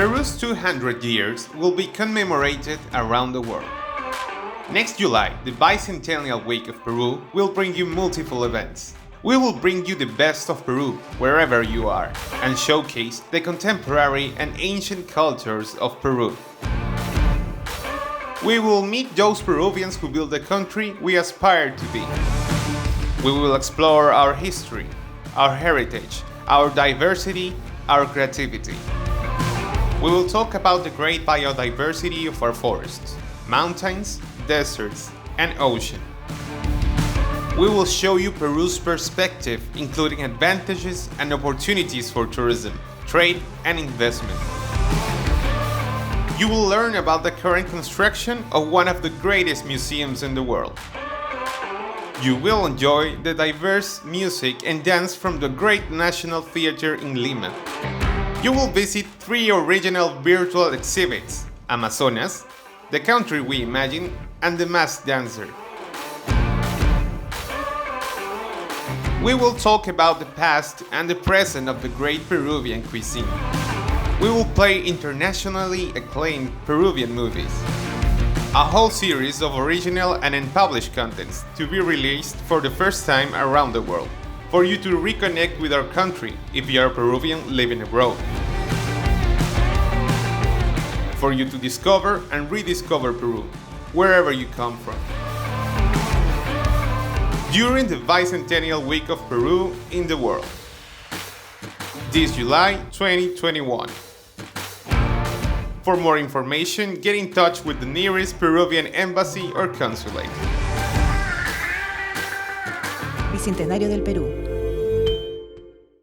Peru's 200 years will be commemorated around the world. Next July, the Bicentennial Week of Peru will bring you multiple events. We will bring you the best of Peru, wherever you are, and showcase the contemporary and ancient cultures of Peru. We will meet those Peruvians who built the country we aspire to be. We will explore our history, our heritage, our diversity, our creativity. We will talk about the great biodiversity of our forests, mountains, deserts, and ocean. We will show you Peru's perspective, including advantages and opportunities for tourism, trade, and investment. You will learn about the current construction of one of the greatest museums in the world. You will enjoy the diverse music and dance from the Great National Theatre in Lima. You will visit three original virtual exhibits Amazonas, The Country We Imagine, and The Masked Dancer. We will talk about the past and the present of the great Peruvian cuisine. We will play internationally acclaimed Peruvian movies. A whole series of original and unpublished contents to be released for the first time around the world, for you to reconnect with our country if you are Peruvian living abroad. For you to discover and rediscover Peru, wherever you come from during the Bicentennial Week of Peru in the world. This July 2021. For more information, get in touch with the nearest Peruvian embassy or consulate. Bicentenario del Perú.